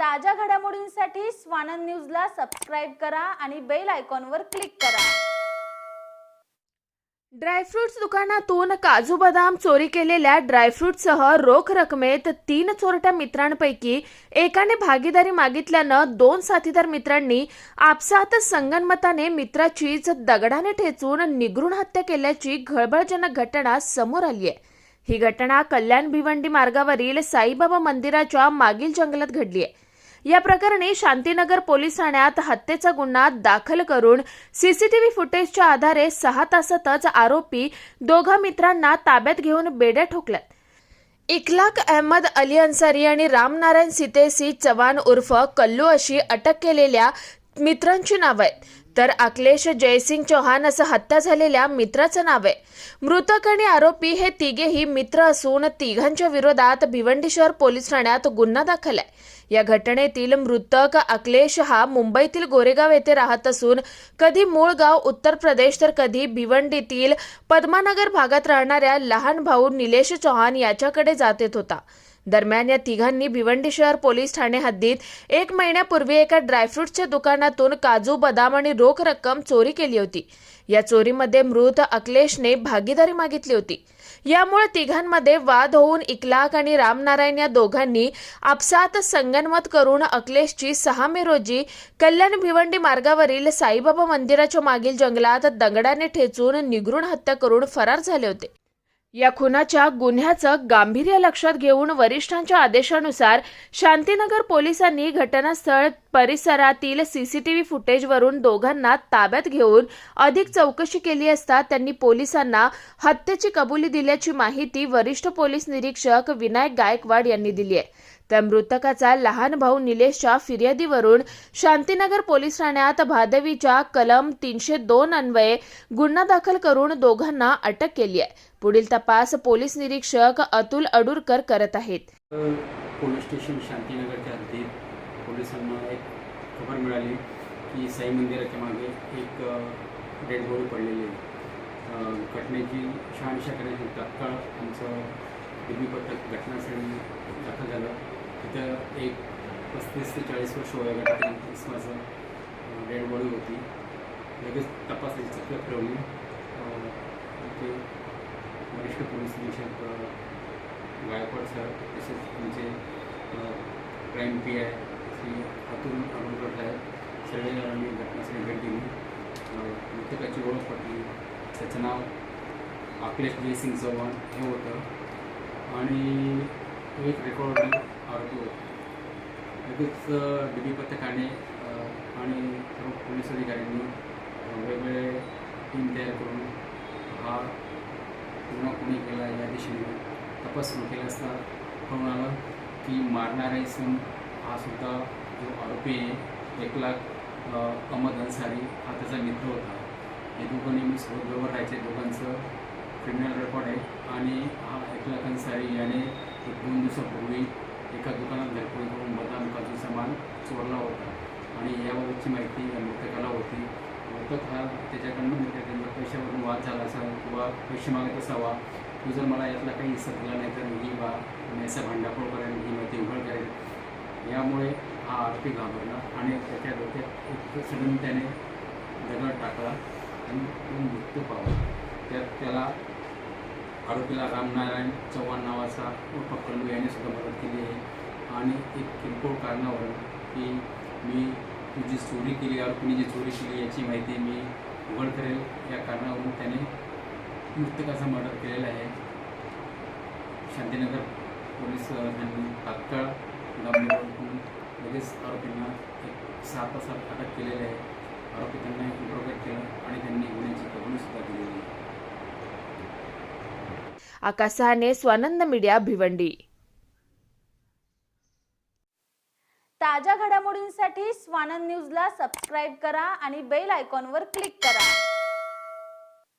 ताज्या घडामोडींसाठी स्वानंद न्यूजला सबस्क्राईब करा आणि बेल आयकॉनवर क्लिक करा. ड्रायफ्रुट्स दुकानातून काजू बदाम चोरी केलेल्या ड्रायफ्रुटसह रोख रकमेत तीन चोरट्या मित्रांपैकी एकाने भागीदारी मागितल्यानं दोन साथीदार मित्रांनी आपसात संगनमताने मित्राचीच दगडाने ठेचून निगरून हत्या केल्याची घळबळजनक घटना समोर आली आहे ही घटना कल्याण भिवंडी मार्गावरील साईबाबा मंदिराच्या मागील जंगलात घडली आहे या प्रकरणी शांतीनगर पोलीस ठाण्यात हत्येचा गुन्हा दाखल करून सीसीटीव्ही फुटेजच्या आधारे सहा तासातच आरोपी दोघा मित्रांना ताब्यात घेऊन बेड्या ठोकल्यात इखलाक अहमद अली अन्सारी आणि रामनारायण सितेसी चव्हाण उर्फ कल्लू अशी अटक केलेल्या मित्रांची नावं आहेत. तर अखिलेश जयसिंग चौहान असं हत्या झालेल्या मित्राचं नाव आहे. मृतक आणि आरोपी हे तिघेही मित्र असून तिघांच्या विरोधात भिवंडी शहर पोलीस ठाण्यात गुन्हा दाखल आहे. या घटनेतील मृतक अखिलेश हा मुंबईतील गोरेगाव येथे राहत असून कधी मूळ गाव उत्तर प्रदेश तर कधी भिवंडीतील पद्मानगर भागात राहणाऱ्या लहान भाऊ निलेश चौहान याच्याकडे जात येत होता. दरम्यान या तिघांनी भिवंडी शहर पोलीस ठाणे हद्दीत एक महिन्यापूर्वी एका ड्रायफ्रूटच्या दुकानातून काजू बदाम आणि रोख रक्कम चोरी केली होती. या चोरीमध्ये मृत अखिलेशने भागीदारी मागितली होती. यामुळे तिघांमध्ये वाद होऊन इकलाक आणि रामनारायण या दोघांनी आपसात संगनमत करून अखिलेशची सहा मे रोजी कल्याण भिवंडी मार्गावरील साईबाबा मंदिराच्या मागील जंगलात दगडाने ठेचून निगरून हत्या करून फरार झाले होते. या खुनाच्या गुन्ह्याचं गांभीर्य लक्षात घेऊन वरिष्ठांच्या आदेशानुसार शांतीनगर पोलिसांनी घटनास्थळ परिसरातील सीसीटीव्ही फुटेजवरून दोघांना ताब्यात घेऊन अधिक चौकशी केली असता त्यांनी पोलिसांना हत्येची कबुली दिल्याची माहिती वरिष्ठ पोलीस निरीक्षक विनायक गायकवाड यांनी दिली आहे. त्या मृतकाचा लहान भाऊ निलेशच्या फिर्यादीवरून शांतीनगर पोलीस ठाण्यात भादवीच्या कलम तीनशे दोन अन्वये गुन्हा दाखल करून दोघांना अटक केली आहे. पुढील तपास पोलीस निरीक्षक अतुल अडुरकर करत आहेत. पोलीस स्टेशन शांतीनगरच्या हद्दीत पोलिसांना एक खबर मिळाली की साई मंदिराच्या मागे एक डेड बॉडी पडलेली घटनेची शहानिशा करण्यासाठी तात्काळ आमचं दिल्ली पथक घटनास्थळी दाखल झालं. तिथं एक पस्तीस ते चाळीस वर्ष वयोगटातील माझं डेड बॉडी होती. लगेच तपासायची चक्र फिरवली. तिथे ते वरिष्ठ पोलीस निरीक्षक गायकवाड सर तसेच त्यांचे crime P I Shri Atul Arunkar साहेब सगळ्यांनी घटनास्थळी भेट दिली. मृतकाची ओळख पटली. त्याचं नाव अखिलेश जयसिंग चव्हाण हे होतं. आणि तो एक रेकॉर्ड आरतो लगेच डी बी पथकाने आणि सर्व पोलीस अधिकाऱ्यांनी वेगवेगळे टीम तयार करून हा गुन्हा कोणी केला या दिशेने तपास सुरू केला असता कळून आलं की मारणारा इसम हा सुद्धा जो आरोपी आहे एक लाख अहमद अन्सारी हा त्याचा मित्र होता. हे दोघं नेहमी सोबत बरोबर राहायचे. दोघांचं क्रिमिनल रेकॉर्ड आहे. आणि हा एक लाख अन्सारी याने एक दोन दिवसापूर्वी एका दुकानात घरपोळी करून बदाम काजूचा सामान चोरला होता. आणि याबाबतची माहिती या मृतकाला होती. मृतक हा त्याच्याकडनं म्हणजे त्यांना पैशावरून वाद झाला असावा किंवा पैसे मागत असावा. तू जर मला यातला काही हिस्सा दिला नाही तर मी बा मेसा भांडाफोड करेन ही माहिती उघड करेन. यामुळे हा आरोपी घाबरला आणि त्याच्या डोक्यात सडन त्याने दगड टाकला आणि तो मृत्यू पावला. त्यात त्याला आरोपीला रामनारायण चव्हाण नावाचा उर्फ कल्लू याने सुद्धा मदत केली आहे. आणि एक किरकोळ कारणावरून की मी तुझी चोरी केली आरोपीने जी चोरी केली याची माहिती मी उघड करेल. या कारणावरून त्याने मृतकाचा मर्डर केलेला आहे. शांतीनगर पोलीस त्यांनी तात्काळ लगेच आरोपींना एक सहा तासात अटक केलेली आहे. आरोपी त्यांना इंट्रोगेट केलं आणि त्यांनी गुन्ह्याची कबुली सुद्धा दिलेली आहे आकाश सहाने स्वानंद मीडिया भिवंडी. ताज्या घडामोडींसाठी स्वानंद न्यूजला सबस्क्राईब करा आणि बेल आयकॉनवर क्लिक करा.